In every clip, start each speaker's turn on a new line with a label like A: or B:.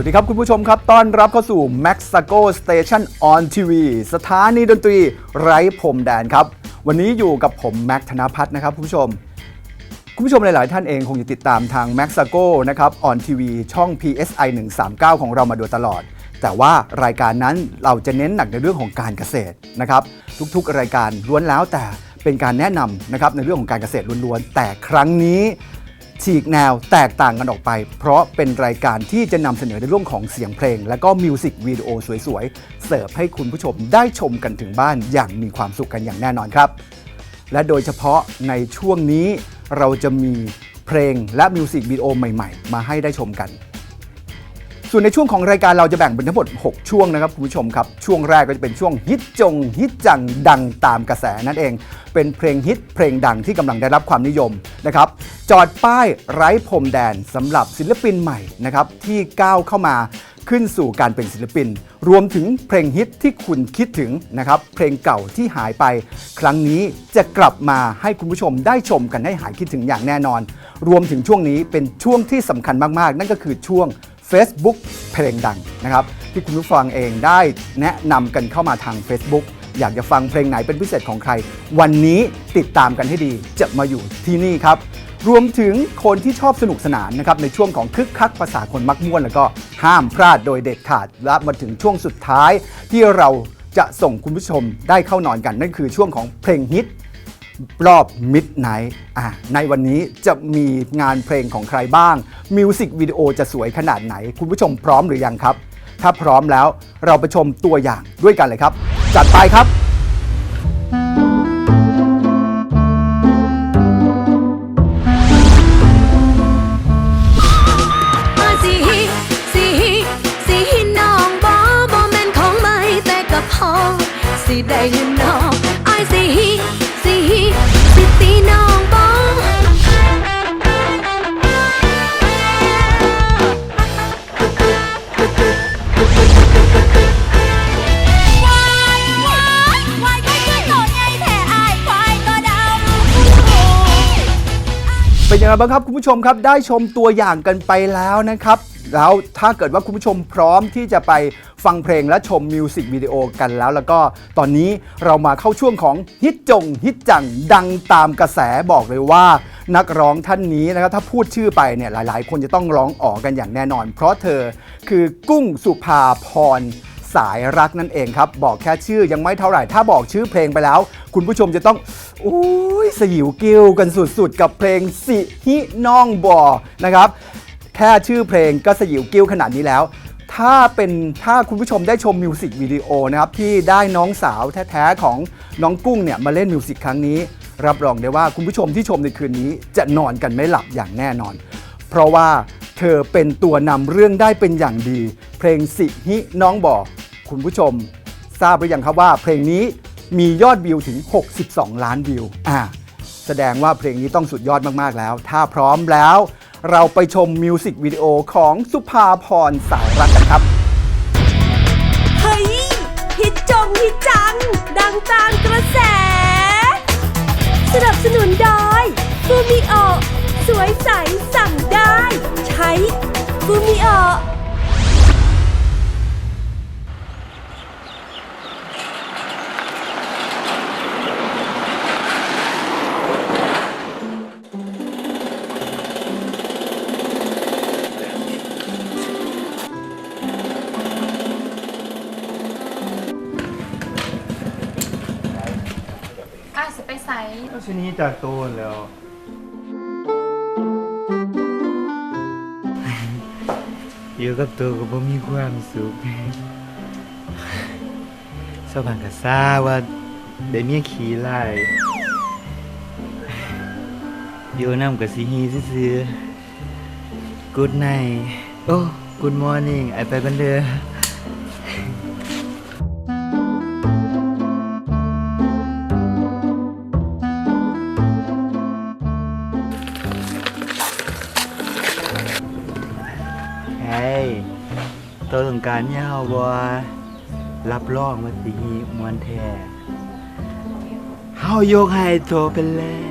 A: วัสดี
B: ครับคุณผู้ชมครับ ต้อนรับเข้าสู่ Max s a g o Station on TV สถานีดนตรีไร้พรมแดนครับ วันนี้อยู่กับผมแม็กธนพัฒน์นะครับคุณผู้ชม คุณผู้ชมหลาย ๆ ท่านเองคงจะติดตามทาง Max s a g o นะครับ on TV ช่อง PSI 139 ของเรามาโดยตลอด แต่ว่ารายการนั้นเราจะเน้นหนักในเรื่องของการเกษตรนะครับ ทุก ๆ รายการล้วนแล้วแต่เป็นการแนะนำนะครับในเรื่องของการเกษตรล้วน ๆ แต่ครั้งนี้ ฉีกแนวแตกต่างกันออกไป เพราะเป็นรายการที่จะนำเสนอในเรื่องของเสียงเพลง และก็มิวสิกวิดีโอสวยๆ เสิร์ฟให้คุณผู้ชมได้ชมกันถึงบ้านอย่างมีความสุขกันอย่างแน่นอนครับ และโดยเฉพาะในช่วงนี้เราจะมีเพลงและมิวสิกวิดีโอใหม่ ๆ มาให้ได้ชมกัน ส่วนในช่วงของรายการเราจะแบ่งเป็นทั้งหมด 6 ช่วงนะครับคุณผู้ชมครับ ช่วงแรกก็จะเป็นช่วงฮิตจงฮิตจังดังตามกระแสนั่นเอง เป็นเพลงฮิตเพลงดังที่กำลังได้รับความนิยมนะครับ จอดป้ายไร้พรมแดนสำหรับศิลปินใหม่นะครับที่ก้าวเข้ามาขึ้นสู่การเป็นศิลปิน รวมถึงเพลงฮิตที่คุณคิดถึงนะครับเพลงเก่าที่หายไป ครั้งนี้จะกลับมาให้คุณผู้ชมได้ชมกันให้หายคิดถึงอย่างแน่นอน รวมถึงช่วงนี้เป็นช่วงที่สำคัญมากๆ นั่นก็คือช่วง Facebook เพลงดังนะครับที่คุณผู้ฟังเองได้แนะนำกันเข้ามาทาง Facebook อยากจะฟังเพลงไหนเป็นพิเศษของใคร วันนี้ติดตามกันให้ดีจะมาอยู่ที่นี่ครับ รวมถึงคนที่ชอบสนุกสนานนะครับในช่วงของคึกคักภาษาคนมักม่วน แล้วก็ห้ามพลาดโดยเด็ดขาดและมาถึงช่วงสุดท้าย ที่เราจะส่งคุณผู้ชมได้เข้านอนกันนั่นคือช่วงของเพลงฮิต รอบ Midnight อะในวันนี้จะมีงานเพลงของใครบ้าง มิวสิกวิดีโอจะสวยขนาดไหน คุณผู้ชมพร้อมหรือยังครับ ถ้าพร้อมแล้วเราไปชมตัวอย่างด้วยกันเลยครับ จัดไปครับ เป็นยังไงบ้างครับคุณผู้ชมครับได้ชมตัวอย่างกันไปแล้วนะครับ แล้วถ้าเกิดว่าคุณผู้ชมพร้อมที่จะไปฟังเพลงและชมมิวสิกวิดีโอกันแล้ว แล้วก็ตอนนี้เรามาเข้าช่วงของฮิตจงฮิตจังดังตามกระแสบอกเลยว่า นักร้องท่านนี้นะครับถ้าพูดชื่อไปเนี่ยหลาย ๆ คนจะต้องร้องออกกันอย่างแน่นอน เพราะเธอคือกุ้งสุภาพร สายรักนั่นเองครับ บอกแค่ชื่อยังไม่เท่าไหร่ ถ้าบอกชื่อเพลงไปแล้ว คุณผู้ชมจะต้องอุ้ยสยิวกิ้วกันสุดๆ กับเพลงสิฮิน้องบอนะครับแค่ชื่อเพลงก็สยิวกิ้วขนาดนี้แล้ว ถ้าเป็นถ้าคุณผู้ชมได้ชมมิวสิกวิดีโอนะครับที่ได้น้องสาวแท้ๆของน้องกุ้งเนี่ยมาเล่นมิวสิกครั้งนี้ รับรองได้ว่าคุณผู้ชมที่ชมในคืนนี้จะนอนกันไม่หลับอย่างแน่นอน เพราะว่าเธอเป็นตัวนำเรื่องได้เป็นอย่างดี เพลงสิฮิน้องบอกคุณผู้ชม ทราบหรือยังครับว่า เพลงนี้มียอดวิวถึง 62 ล้านวิวอ่าแสดงว่าเพลงนี้ต้องสุดยอดมากๆแล้ว ถ้าพร้อมแล้ว เราไปชมมิวสิกวิดีโอของสุภาพรสายรักกันครับ
A: เฮ้ย ฮิตจงฮิตจัง ดังตามกระแส สนับสนุนโดยฟูมิโอสวยใสสั่ง ใช้ฟูมิโอ
C: อ้ายสิไปไส
D: ก็ชนี้จากโตนแล้ว อยู่กับตัวก็บ่มีความสุขชาวบ้านก็ซาว่าได้เมียขี่ไล่อยู่น้ำกับสีฮีซื่อ Good night โอ้ Good morning ไอไปกันเด้อาต้องการยาวบ่รับรองว่าสีมวนแท้เฮายกให้โตเป็
A: นแล้ว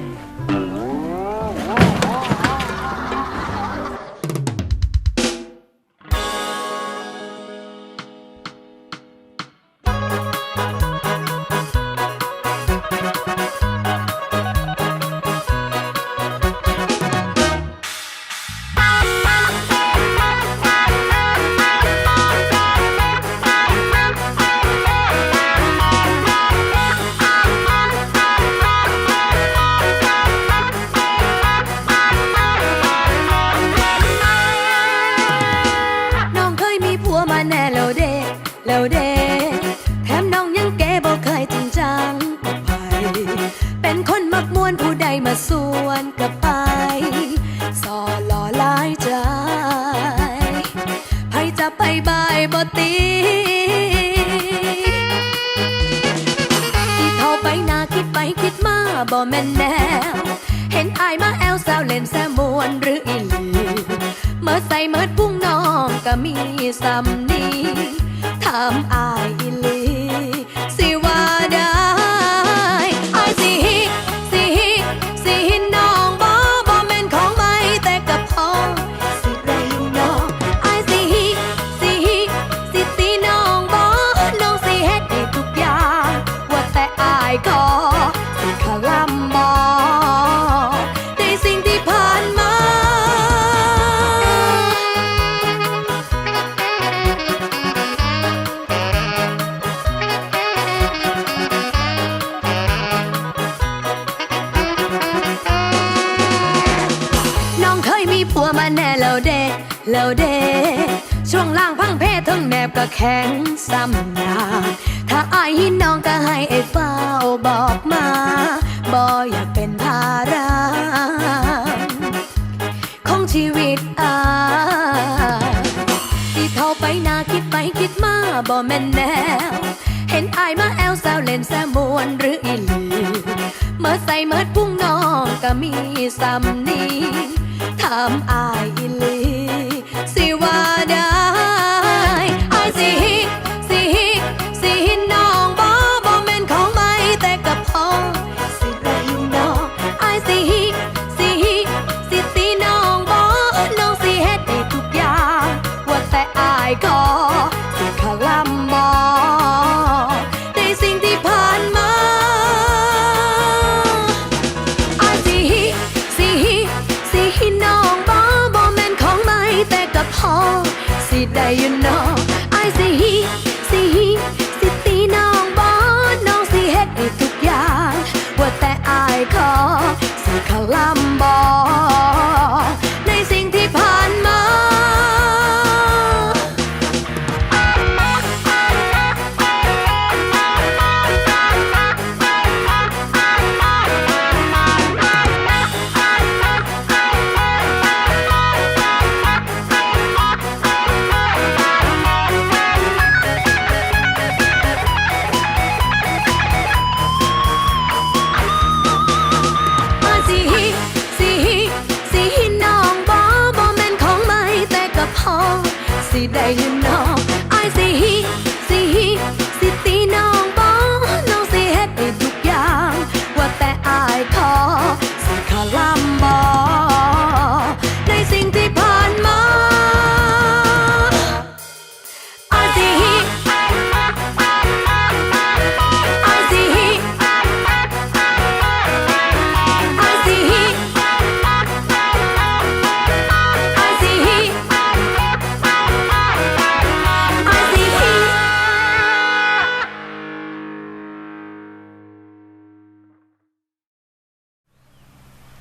A: ผู้ใดมาส่วนกับไปสอหล่อลายใจไผจะไปบายบ่ตีที่เท่าไปนาคิดไปคิดมาบ่แม่นแนว เห็นอายมาแอลแซวเล่นแซมวนหรืออีหลีเมื่อใส่เมื่อพุ่งน้องก็มีซ้ำนี้ถามอายอีหลี บก็แข็งซ้ำหนาถ้าอายหินน้องก็ให้ไอ้เฝ้าบอกมาบ่อยากเป็นภาระของชีวิตอายที่เข้าไปนาคิดไปคิดมาบ่แม่นแนว เห็นอายมาแอลแซวเล่นแซมมวนหรืออีหลีเมื่อใส่เมื่อพุ่งน้องก็มีซ้ำนี้ถามอายอีหลีสิว่าได้ อ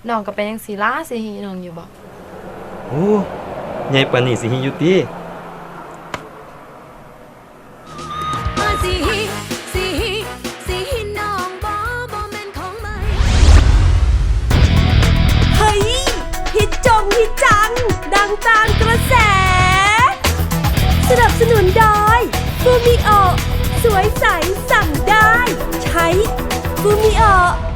A: น้องก็เป็
C: นยังสีล่าสิฮีน้องอยู่บอก
D: โอ้ใหญ่ปานนี้สิฮิอยู่ติ
A: I see heat. See heat. See heat น้องบ่บ่แม่นของไม่เฮ้ยฮิตจงฮิตจัง ดังตามกระแส สนับสนุนโดยฟูมิโอสวยใสสั่งได้ ใช้ฟูมิโอ
B: โอ้ยคุณผู้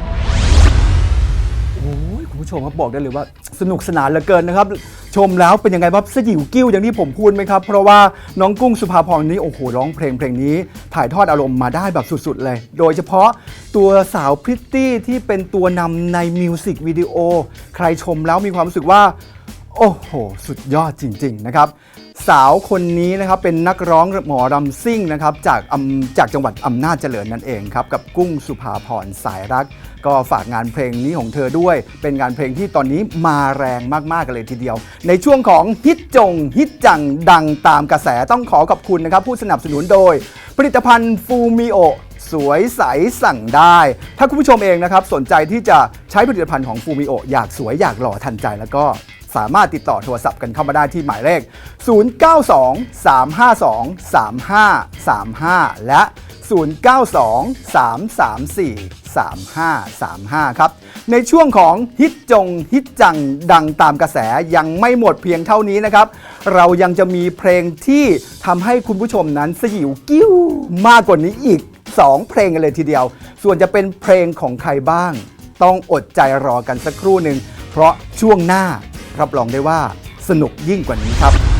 B: ชมครับบอกได้เลยว่าสนุกสนานเหลือเกินนะครับ ชมแล้วเป็นยังไงบ้างสยิวกิ้วอย่างที่ผมพูดไหมครับ เพราะว่าน้องกุ้งสุภาพรนี้โอ้โหร้องเพลงเพลงนี้ ถ่ายทอดอารมณ์มาได้แบบสุดๆเลย โดยเฉพาะตัวสาวพริตตี้ที่เป็นตัวนำในมิวสิกวิดีโอใครชมแล้วมีความรู้สึกว่า โอ้โห สุดยอดจริง ๆ นะครับสาวคนนี้นะครับเป็นนักร้องหมอรำซิ่งนะครับจากอำจากจังหวัดอำนาจเจริญนั่นเองครับกับกุ้งสุภาพรสายรัก ก็ฝากงานเพลงนี้ของเธอด้วย เป็นงานเพลงที่ตอนนี้มาแรงมากๆกันเลยทีเดียว ในช่วงของฮิตจง ฮิตจังดังตามกระแสต้องขอขอบคุณนะครับ ผู้สนับสนุนโดย ผลิตภัณฑ์ฟูมิโอสวยใสสั่งได้ ถ้าคุณผู้ชมเองนะครับ สนใจที่จะใช้ผลิตภัณฑ์ของฟูมิโออยากสวยอยากหล่อทันใจแล้วก็สามารถติดต่อโทรศัพท์กันเข้ามาได้ที่หมายเลข 092-352-3535 และ 092-334-3535 ครับ ในช่วงของฮิตจงฮิตจังดังตามกระแสยังไม่หมดเพียงเท่านี้นะครับ เรายังจะมีเพลงที่ทำให้คุณผู้ชมนั้นสยิวกิ้วมากกว่านี้อีก 2 เพลงกันเลยทีเดียว ส่วนจะเป็นเพลงของใครบ้าง ต้องอดใจรอกันสักครู่หนึ่งเพราะช่วงหน้ารับรองได้ว่าสนุกยิ่งกว่านี้ครับ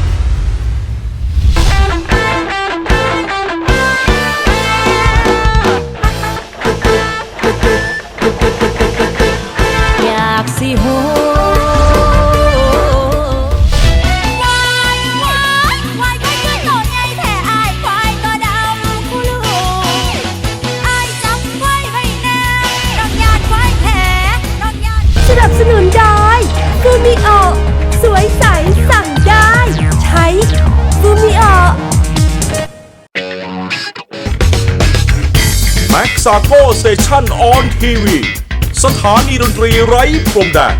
A: มิโอสวยใสสั่งได้ ใช้ฟูมิโอ
E: แม็กซาโกสเตชันออนทีวีสถานีดนตรีไร้พรมแดน